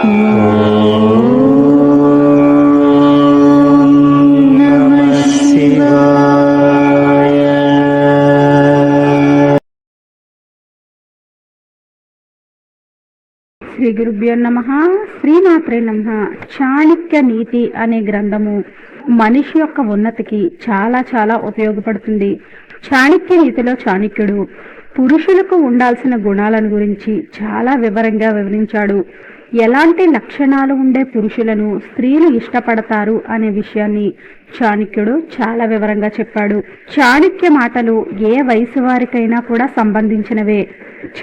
శ్రీ గురుభ్యో నమ. శ్రీమాత్రే నమ. చాణక్య నీతి అనే గ్రంథము మనిషి యొక్క ఉన్నతికి చాలా చాలా ఉపయోగపడుతుంది. చాణక్య నీతిలో చాణక్యుడు పురుషులకు ఉండాల్సిన గుణాలను గురించి చాలా వివరంగా వివరించాడు. ఎలాంటి లక్షణాలు ఉండే పురుషులను స్త్రీలు ఇష్టపడతారు అనే విషయాన్ని చాణక్యుడు చాలా వివరంగా చెప్పాడు. చాణక్య మాటలు ఏ వయసు వారికైనా కూడా సంబంధించినవే.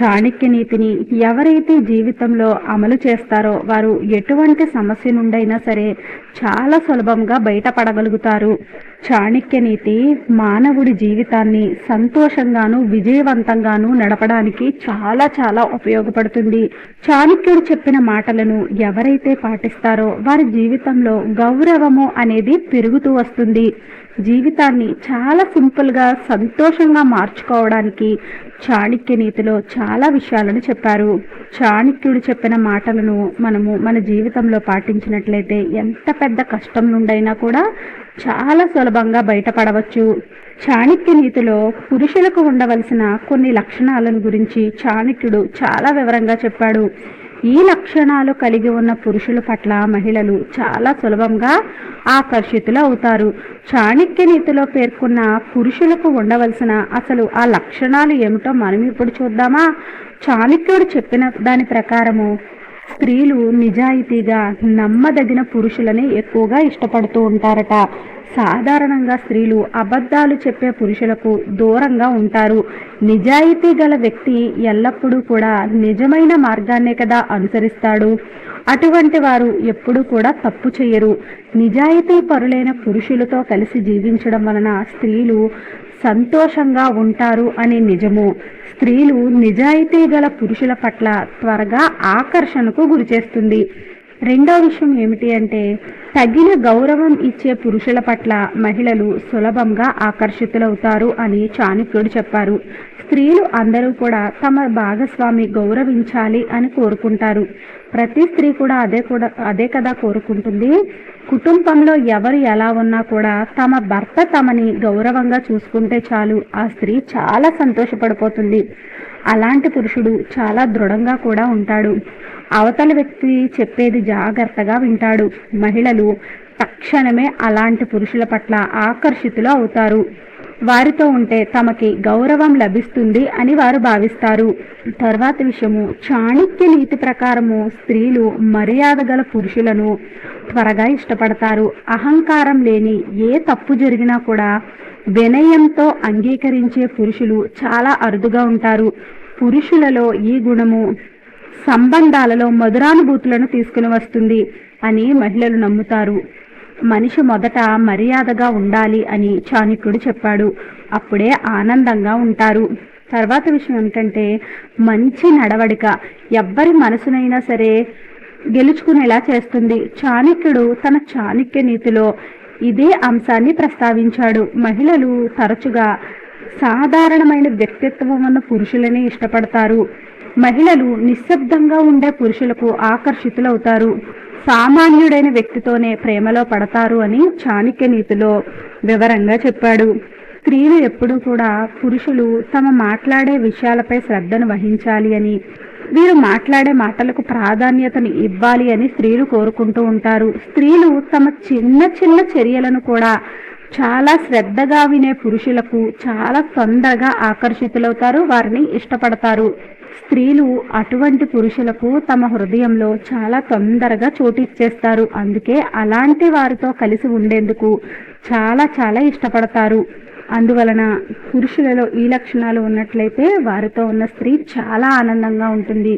చాణక్య నీతిని ఎవరైతే జీవితంలో అమలు చేస్తారో వారు ఎటువంటి సమస్య నుండైనా సరే చాలా సులభంగా బయటపడగలుగుతారు. చాణక్య నీతి మానవుడి జీవితాన్ని సంతోషంగాను విజయవంతంగాను నడపడానికి చాలా చాలా ఉపయోగపడుతుంది. చాణక్యుడు చెప్పిన మాటలను ఎవరైతే పాటిస్తారో వారి జీవితంలో గౌరవము అనేది పెరుగుతూ వస్తుంది. జీవితాన్ని చాలా సింపుల్గా సంతోషంగా మార్చుకోవడానికి చాణక్య నీతిలో చాలా విషయాలను చెప్పారు. చాణక్యుడు చెప్పిన మాటలను మనము మన జీవితంలో పాటించినట్లయితే ఎంత పెద్ద కష్టం నుండైనా కూడా చాలా సులభంగా బయటపడవచ్చు. చాణక్య నీతిలో పురుషులకు ఉండవలసిన కొన్ని లక్షణాలను గురించి చాణక్యుడు చాలా వివరంగా చెప్పాడు. ఈ లక్షణాలు కలిగి ఉన్న పురుషుల పట్ల మహిళలు చాలా సులభంగా ఆకర్షితులు అవుతారు. చాణక్య నీతిలో పేర్కొన్న పురుషులకు ఉండవలసిన అసలు ఆ లక్షణాలు ఏమిటో మనం ఇప్పుడు చూద్దామా? చాణక్యుడు చెప్పిన దాని ప్రకారము స్త్రీలు నిజాయితీగా నమ్మదగిన పురుషులని ఎక్కువగా ఇష్టపడుతూ ఉంటారట. సాధారణంగా స్త్రీలు అబద్ధాలు చెప్పే పురుషులకు దూరంగా ఉంటారు. నిజాయితీ గల వ్యక్తి ఎల్లప్పుడూ కూడా నిజమైన మార్గాన్నే కదా అనుసరిస్తాడు. అటువంటి వారు ఎప్పుడూ కూడా తప్పు చేయరు. నిజాయితీ పరులైన పురుషులతో కలిసి జీవించడం వలన స్త్రీలు సంతోషంగా ఉంటారు అనే నిజము. స్త్రీలు నిజాయితీ గల పురుషుల పట్ల త్వరగా ఆకర్షణకు గురిచేస్తుంది. రెండో విషయం ఏమిటి అంటే తగిన గౌరవం ఇచ్చే పురుషుల పట్ల మహిళలు సులభంగా ఆకర్షితులవుతారు అని చాణక్యుడు చెప్పారు. స్త్రీలు అందరూ కూడా తమ భాగస్వామి గౌరవించాలి అని కోరుకుంటారు. ప్రతి స్త్రీ కూడా అదే కూడా అదే కదా కోరుకుంటుంది. కుటుంబంలో ఎవరు ఎలా ఉన్నా కూడా తమ భర్త తమని గౌరవంగా చూసుకుంటే చాలు. ఆ స్త్రీ చాలా సంతోషపడిపోతుంది. అలాంటి పురుషుడు చాలా దృఢంగా కూడా ఉంటాడు. అవతల వ్యక్తి చెప్పేది జాగ్రత్తగా వింటాడు. మహిళలు తక్షణమే అలాంటి పురుషుల పట్ల ఆకర్షితులు అవుతారు. వారితో ఉంటే తమకి గౌరవం లభిస్తుంది అని వారు భావిస్తారు. తర్వాత విషయము చాణక్య నీతి ప్రకారము స్త్రీలు మర్యాద గల పురుషులను త్వరగా ఇష్టపడతారు. అహంకారం లేని ఏ తప్పు జరిగినా కూడా వినయంతో అంగీకరించే పురుషులు చాలా అరుదుగా ఉంటారు. పురుషులలో ఈ గుణము సంబంధాలలో మధురానుభూతులను తీసుకుని వస్తుంది అని మహిళలు నమ్ముతారు. మనిషి మొదట మర్యాదగా ఉండాలి అని చాణక్యుడు చెప్పాడు. అప్పుడే ఆనందంగా ఉంటారు. తర్వాత విషయం ఏమిటంటే మంచి నడవడిక ఎవ్వరి మనసునైనా సరే గెలుచుకునేలా చేస్తుంది. చాణక్యుడు తన చాణక్య నీతిలో ఇదే అంశాన్ని ప్రస్తావించాడు. మహిళలు తరచుగా సాధారణమైన వ్యక్తిత్వం ఉన్న పురుషులనే ఇష్టపడతారు. మహిళలు నిశ్శబ్దంగా ఉండే పురుషులకు ఆకర్షితులవుతారు. సామాన్యుడైన వ్యక్తితోనే ప్రేమలో పడతారు అని చాణక్య నీతిలో వివరంగా చెప్పాడు. స్త్రీలు ఎప్పుడూ కూడా పురుషులు తమ మాట్లాడే విషయాలపై శ్రద్ధను వహించాలి అని వీరు మాట్లాడే మాటలకు ప్రాధాన్యతను ఇవ్వాలి అని స్త్రీలు కోరుకుంటూ ఉంటారు. స్త్రీలు తమ చిన్న చిన్న చర్యలను కూడా చాలా శ్రద్ధగా వినే పురుషులకు చాలా తొందరగా ఆకర్షితులవుతారు వారిని ఇష్టపడతారు. స్త్రీలు అటువంటి పురుషులకు తమ హృదయంలో చాలా తొందరగా చోటిచ్చేస్తారు అందుకే అలాంటి వారితో కలిసి ఉండేందుకు చాలా చాలా ఇష్టపడతారు. అందువలన పురుషులలో ఈ లక్షణాలు ఉన్నట్లయితే వారితో ఉన్న స్త్రీ చాలా ఆనందంగా ఉంటుంది.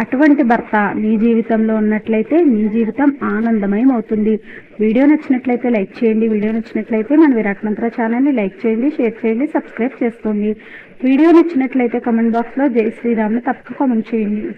అటువంటి భర్త నీ జీవితంలో ఉన్నట్లయితే నీ జీవితం ఆనందమయం అవుతుంది. వీడియో నచ్చినట్లయితే లైక్ చేయండి. వీడియో నచ్చినట్లయితే మన విరాట్ మంత్ర ఛానల్ని లైక్ చేయండి షేర్ చేయండి సబ్స్క్రైబ్ చేసుకోండి. వీడియో నచ్చినట్లయితే కమెంట్ బాక్స్లో జై శ్రీరామ్ని తప్పక కామెంట్ చేయండి.